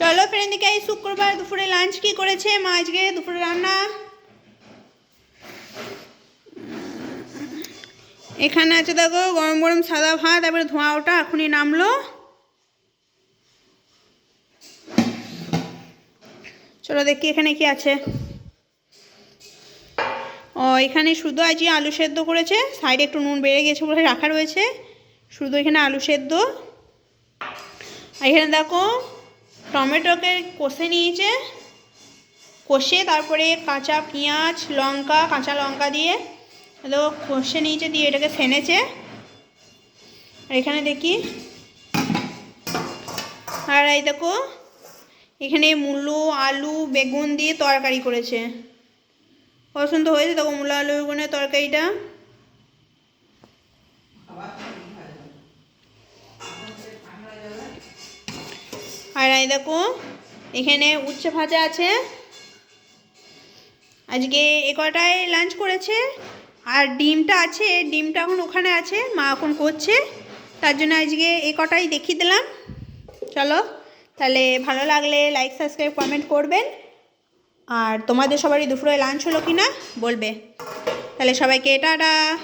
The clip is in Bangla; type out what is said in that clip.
চলো ফ্রেন্ড দিকে এই শুক্রবার দুপুরে লাঞ্চ কি করেছে? মা আজকে দুপুরে রান্না? এখানে আছে দেখো, গরম গরম সাদা ভাত, তারপরে ধোঁয়া ওটা, এখনই নামলো। চলো দেখি এখানে কি আছে। ও, এখানে শুধু আজকে আলু সেদ্ধ করেছে, সাইডে একটু নুন বেড়ে গেছে বলে রাখা রয়েছে। শুধু এখানে আলু সেদ্ধ। আর এখানে দেখো টমেটোকে কষে নিয়েছে। কষে তারপরে কাঁচা পেঁয়াজ, লঙ্কা, কাঁচা লঙ্কা দিয়ে দেখো কষে নিয়েছে দিয়ে এটাকে ফেনেছে। আর এখানে দেখি। আর এই দেখো, এখানে মূলো, আলু, বেগুন দিয়ে তরকারি করেছে। সুন্দর হয়েছে দেখো মূলো, আলু, বেগুনের তরকারিটা। এই দেখো, এখানে উচ্ছে ভাজা আছে। আজকে এ কটায় লাঞ্চ করেছে? আর ডিমটা আছে, ডিমটা এখন ওখানে আছে, মা এখন করছে। তার জন্য আজকে এ কটাই দেখিয়ে দিলাম। চলো, তাহলে ভালো লাগলে লাইক সাবস্ক্রাইব কমেন্ট করবেন। আর তোমাদের সবারই দুপুরে লাঞ্চ হলো কি না বলবে। তাহলে সবাইকে টাটা।